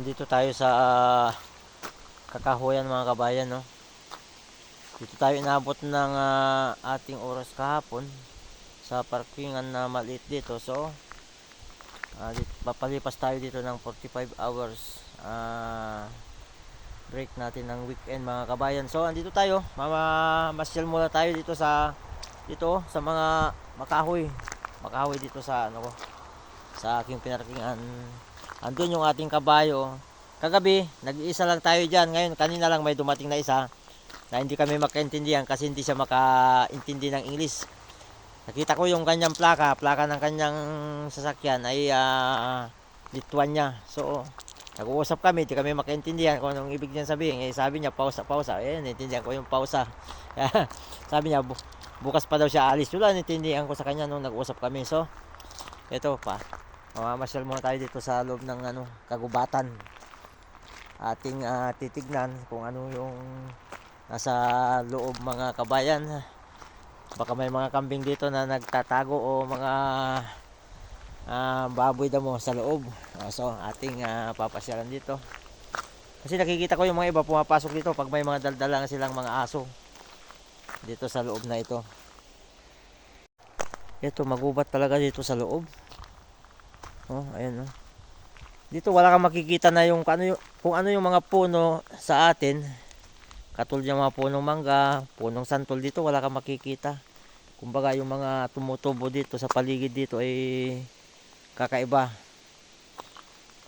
Nandito tayo sa ah, kakahuyan mga kabayan, no? Dito tayo inabot ng ah, ating oras kahapon sa parkingan na maliit dito. So, ah, dito, papalipas tayo dito ng 45 hours ah, break natin ng weekend mga kabayan. So, andito tayo. Mama, masyal muna tayo dito sa dito sa mga makahoy. Makahoy dito sa ano ko sa aking pinarkingan. Andun yung ating kabayo. Kagabi, nag-iisa lang tayo dyan. Ngayon, kanina lang may dumating na isa na hindi kami makaintindihan kasi hindi siya makaintindi ng English. Nakita ko yung kanyang plaka, plaka ng kanyang sasakyan ay uh, Lithuania. So, nag-uusap kami, hindi kami makaintindihan kung anong ibig niya sabihin. Eh, sabi niya, pausa, pausa. Eh, naintindihan ko yung pausa. sabi niya, bu- bukas pa daw siya alis. Wala, naintindihan ko sa kanya nung nag-usap kami. So, ito pa. Mamamasyal muna tayo dito sa loob ng ano, kagubatan. Ating ah, titignan kung ano yung nasa loob mga kabayan. Baka may mga kambing dito na nagtatago o mga ah, baboy damo sa loob. Ah, so, ating ah, papasyalan dito. Kasi nakikita ko yung mga iba pumapasok dito pag may mga daldala silang mga aso dito sa loob na ito. Ito, magubat talaga dito sa loob. Oh, ayan oh. Dito wala kang makikita na yung ano yung, kung ano yung mga puno sa atin. Katulad yung mga punong mangga, punong santol dito wala kang makikita. Kumbaga yung mga tumutubo dito sa paligid dito ay kakaiba.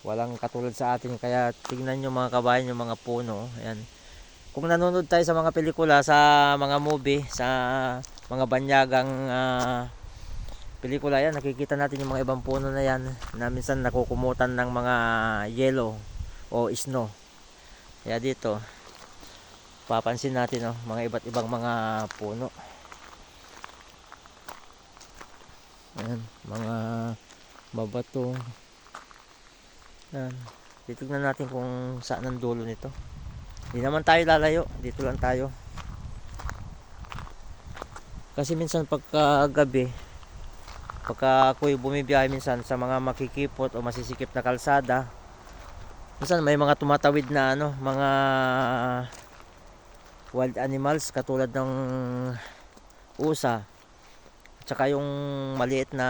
Walang katulad sa atin kaya tingnan nyo mga kabayan yung mga puno. Ayan. Kung nanonood tayo sa mga pelikula, sa mga movie, sa mga banyagang ah, pelikula yan, nakikita natin yung mga ibang puno na yan na minsan nakukumutan ng mga yellow o snow. Kaya dito, papansin natin oh, mga iba't ibang mga puno. Ayan, mga babato. Ayan. Titignan natin kung saan ang dulo nito. Hindi naman tayo lalayo, dito lang tayo. Kasi minsan pagka gabi, pagka ako'y bumibiyahe minsan sa mga makikipot o masisikip na kalsada minsan may mga tumatawid na ano mga wild animals katulad ng usa at saka yung maliit na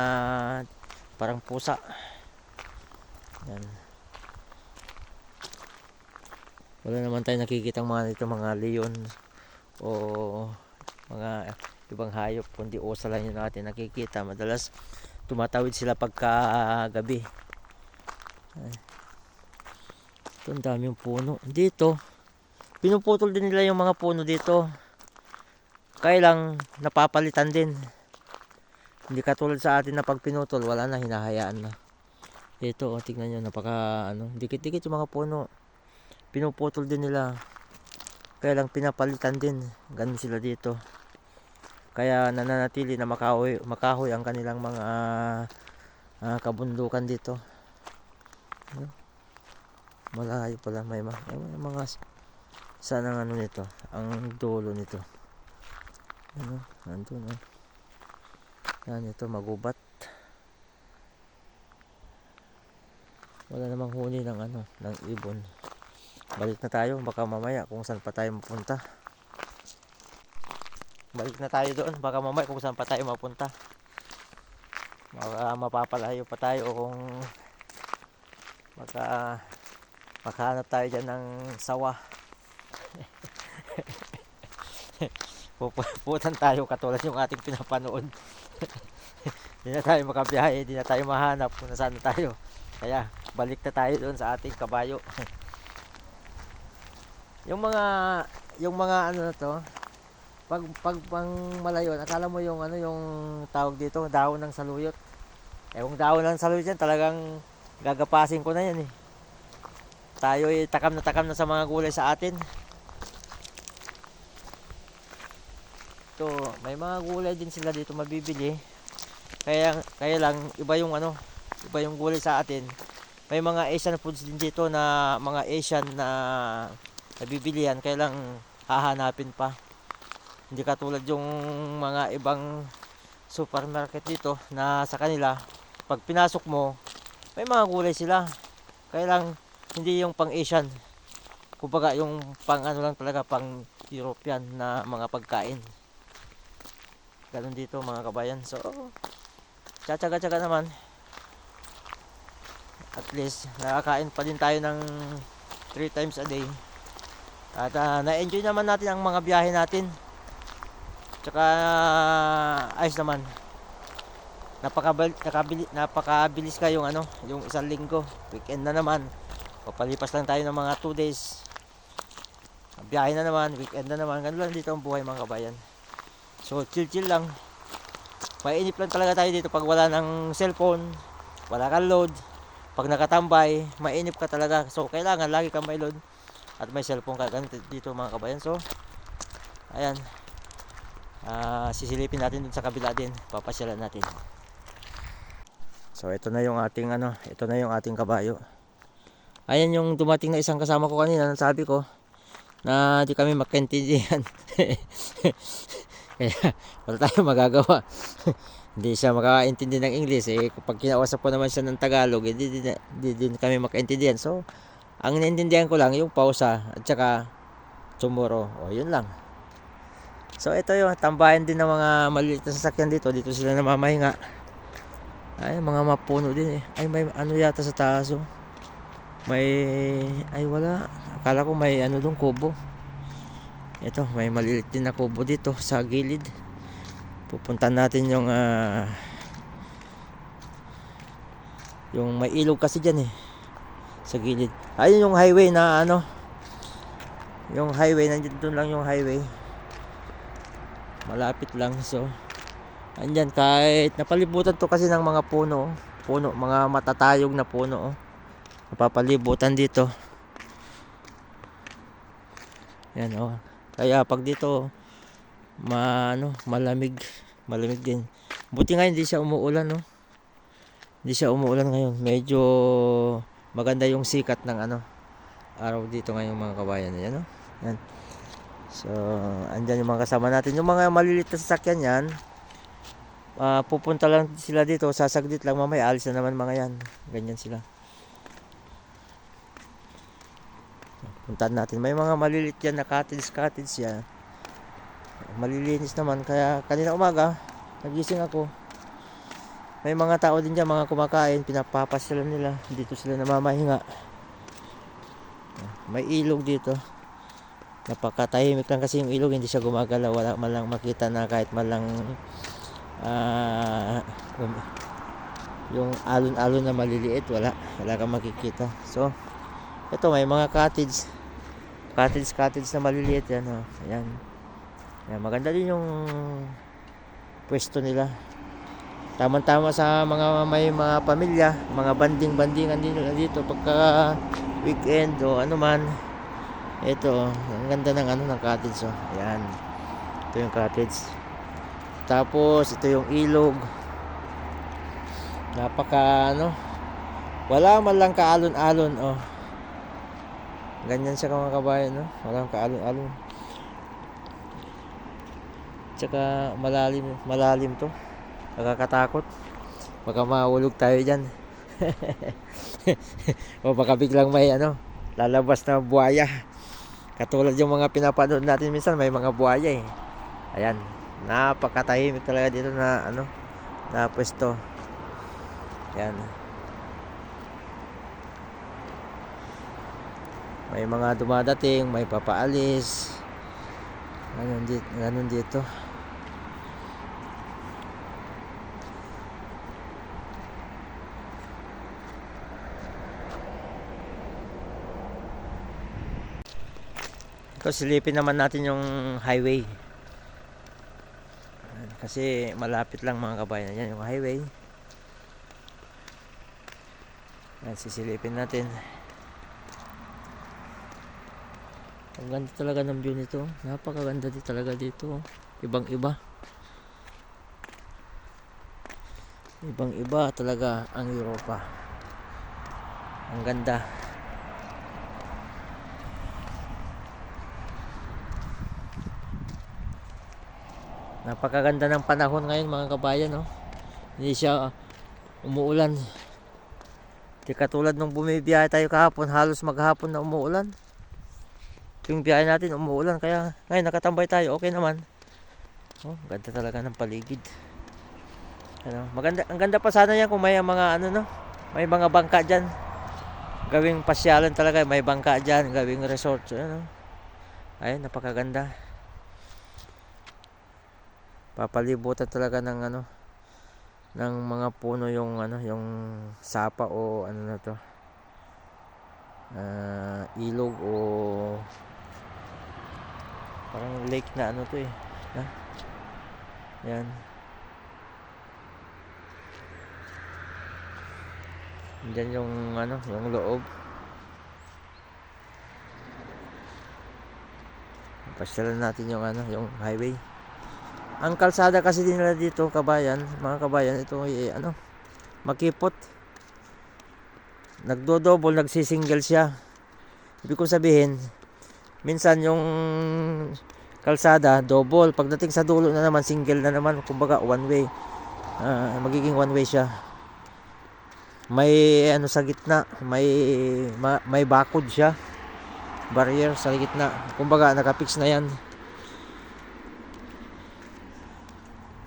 parang pusa. Yan. Wala naman tayo nakikitang mga dito mga leon o mga ibang hayop kundi usa lang yun natin nakikita. Madalas tumatawid sila pagka gabi Ay. ito ang daming puno. Dito pinuputol din nila yung mga puno dito. Kaya lang napapalitan din. Hindi katulad sa atin na pag pinutol wala na hinahayaan na. Ito oh, tingnan nyo napaka ano dikit dikit yung mga puno. Pinuputol din nila. Kaya lang pinapalitan din. Ganun sila dito kaya nananatili na makahoy, makahoy ang kanilang mga ah, kabundukan dito. Malayo pala may mga, may mga saan ang ano nito ang dulo nito. Ano nandun oh. yan ito magubat. Wala namang huni ng ano ng ibon. Balik na tayo baka mamaya kung saan pa tayo mapunta balik na tayo doon. Baka mamaya kung saan pa tayo mapunta. Baka mapapalayo pa tayo kung baka makahanap tayo dyan ng sawa. Puputan tayo katulad yung ating pinapanood. Hindi na tayo makabiyahe hindi na tayo mahanap kung nasaan na tayo. Kaya balik na tayo doon sa ating kabayo. Yung mga yung mga ano na to pag pag pang malayo akala mo yung ano yung tawag dito dahon ng saluyot. Eh yung dahon ng saluyot yan talagang gagapasin ko na yan eh. Tayo ay takam na takam na sa mga gulay sa atin. To may mga gulay din sila dito mabibili. Kaya kaya lang iba yung ano iba yung gulay sa atin. May mga Asian foods din dito na mga Asian na nabibilihan kaya lang hahanapin pa hindi katulad yung mga ibang supermarket dito na sa kanila pag pinasok mo may mga gulay sila kaya lang hindi yung pang Asian. Kumbaga yung pang ano lang talaga pang European na mga pagkain. Ganun dito mga kabayan. So, tsatsaga-tsaga naman. At least, nakakain pa din tayo ng 3 times a day. At ah, na-enjoy naman natin ang mga biyahe natin. Tsaka, ayos naman. Napakabal, nakabili, napakabilis ka yung ano, yung isang linggo. Weekend na naman. Papalipas lang tayo ng mga 2 days. Biyahe na naman, weekend na naman. Ganun lang dito ang buhay mga kabayan. So, chill-chill lang. Mainip lang talaga tayo dito pag wala ng cellphone, wala kang load. Pag nakatambay, mainip ka talaga. So, kailangan lagi kang may load at may cellphone ka. Ganito dito mga kabayan. So, ayan. Ah, sisilipin natin dun sa kabila din. Papasyalan natin. So, ito na yung ating ano, ito na yung ating kabayo. Ayan yung dumating na isang kasama ko kanina, sabi ko na di kami magkaintindihan. Kaya wala tayong magagawa. hindi siya makakaintindi ng English eh kapag kinausap ko naman siya ng Tagalog hindi din, hindi din kami magkaintindihan. So, ang naintindihan ko lang yung pausa at saka tomorrow. O, yun lang. So, ito yung tambayan din ng mga maliliit na sasakyan dito. Dito sila namamahinga. Ay, mga mapuno din eh. Ay, may ano yata sa taas oh. May, ay wala. Akala ko may ano dong kubo. Ito, may maliliit din na kubo dito sa gilid. Pupuntan natin yung ah, yung may ilog kasi diyan eh sa gilid. Ayun yung highway na ano yung highway nandiyan doon lang yung highway. Malapit lang so andyan kahit napalibutan to kasi ng mga puno, oh. puno, mga matatayog na puno oh. Napapalibutan dito. Yan oh. Kaya pag dito ma ano, malamig, malamig din. Buti nga hindi siya umuulan no. Hindi siya umuulan ngayon. Medyo maganda yung sikat ng ano araw dito ngayon mga kabayan. Yan no. Yan. So, andyan yung mga kasama natin. Yung mga maliliit na sasakyan yan, ah, pupunta lang sila dito, sasaglit lang mamaya, alis na naman mga yan. Ganyan sila. Puntahan natin. May mga maliliit yan na cottage, cottage yan. Malilinis naman. Kaya kanina umaga, nagising ako. May mga tao din dyan, mga kumakain, pinapapasyalan nila. Dito sila namamahinga. May ilog dito. Napakatahimik lang kasi yung ilog, hindi siya gumagalaw. Wala man lang makita na kahit man lang ah, um, yung alon-alon na maliliit, wala. Wala kang makikita. So, ito may mga cottage. Cottage, cottage na maliliit yan. Oh. Ayan. Ayan. Maganda din yung pwesto nila. Tama-tama sa mga may mga pamilya, mga banding-bandingan din nila dito pagka weekend o ano man. Ito, ang ganda ng ano ng cottage oh. Ayan. Ito yung cottage. Tapos ito yung ilog. Napaka ano. Wala man lang kaalon-alon oh. Ganyan siya mga kabayan no. Walang kaalon-alon. Tsaka malalim, malalim to. Nakakatakot. Baka mahulog tayo dyan. o baka biglang may ano, lalabas na buhaya. Katulad yung mga pinapanood natin minsan, may mga buhaya eh. Ayan, napakatahimik talaga dito na ano, na pwesto. Ayan. May mga dumadating, may papaalis. Ganun dito, ganun dito. Ito silipin naman natin yung highway. Kasi malapit lang mga kabayan. Yan yung highway. Ayan, sisilipin natin. Ang ganda talaga ng view nito. Napakaganda din talaga dito. Ibang iba. Ibang iba talaga ang Europa. Ang ganda. Napakaganda ng panahon ngayon mga kabayan. No? Hindi siya umuulan. Di katulad nung bumibiyahe tayo kahapon, halos maghapon na umuulan. Yung biyahe natin umuulan, kaya ngayon nakatambay tayo, okay naman. Oh, ganda talaga ng paligid. Ano, maganda, ang ganda pa sana yan kung may mga ano no, may mga bangka diyan. Gawing pasyalan talaga, may bangka diyan, gawing resort, so, ano. Ayun, napakaganda. Papalibutan talaga ng ano ng mga puno yung ano yung sapa o ano na to. Ah, ilog o parang lake na ano to eh ha? yan. Diyan yung ano yung loob. Pasyalan natin yung ano yung highway ang kalsada kasi din nila dito, kabayan, mga kabayan, ito ay ano, makipot. Nagdo-double, nagsisingle siya. Ibig kong sabihin, minsan yung kalsada, double. Pagdating sa dulo na naman, single na naman, kumbaga one way. Ah, magiging one way siya. May ano sa gitna, may ma- may bakod siya. Barrier sa gitna. Kumbaga nakapix na 'yan.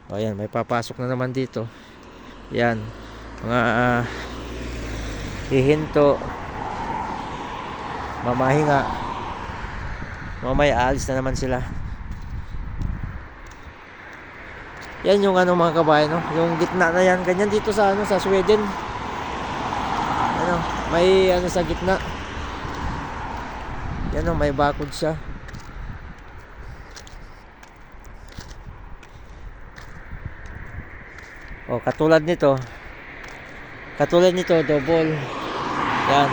O yan, may papasok na naman dito. Yan. Mga ah, hihinto. Mamahinga. Mamaya aalis na naman sila. Yan yung ano mga kabayan, no? Yung gitna na yan. Ganyan dito sa ano sa Sweden. Ano, may ano sa gitna. Yan o, may bakod siya. Katulad nito. Katulad nito, double. Yan.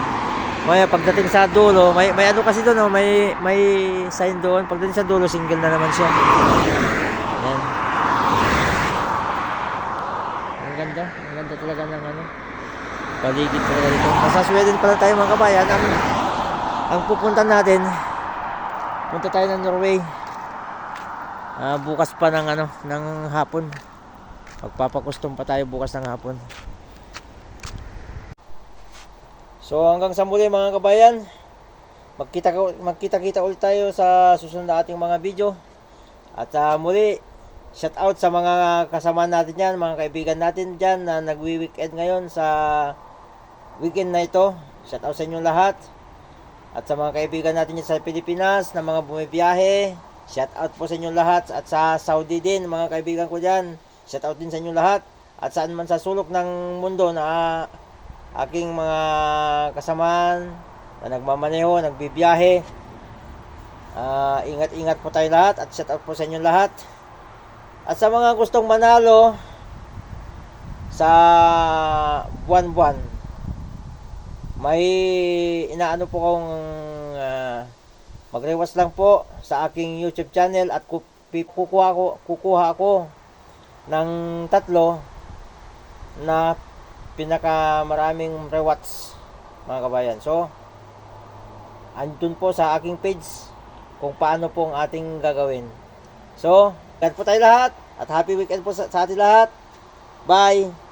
Maya pagdating sa dulo, may may ano kasi doon, oh, may may sign doon. Pagdating sa dulo, single na naman siya. Yan. Ang ganda, ang ganda talaga ng ano. Paligid talaga dito. Nasa Sweden pala tayo mga kabayan. Ang ang pupunta natin, punta tayo ng Norway. Ah, bukas pa ng ano, ng hapon. Magpapakustom pa tayo bukas ng hapon. So hanggang sa muli mga kabayan. Magkita magkita-kita ulit tayo sa susunod na ating mga video. At ah, muli, shout out sa mga kasama natin yan, mga kaibigan natin dyan na nagwi-weekend ngayon sa weekend na ito. Shout out sa inyong lahat. At sa mga kaibigan natin dyan sa Pilipinas na mga bumibiyahe, shout out po sa inyong lahat. At sa Saudi din, mga kaibigan ko dyan, shout out din sa inyong lahat. At saan man sa sulok ng mundo na aking mga kasamaan na nagmamaneho, nagbibiyahe. Ah, ingat-ingat po tayo lahat at shout out po sa inyong lahat. At sa mga gustong manalo sa buwan-buwan, may inaano po kong ah, magrewas lang po sa aking YouTube channel at kukuha ko kukuha ako ng tatlo na pinaka maraming rewards mga kabayan. So, andun po sa aking page kung paano po ang ating gagawin. So, God po tayo lahat at happy weekend po sa, sa ating lahat. Bye!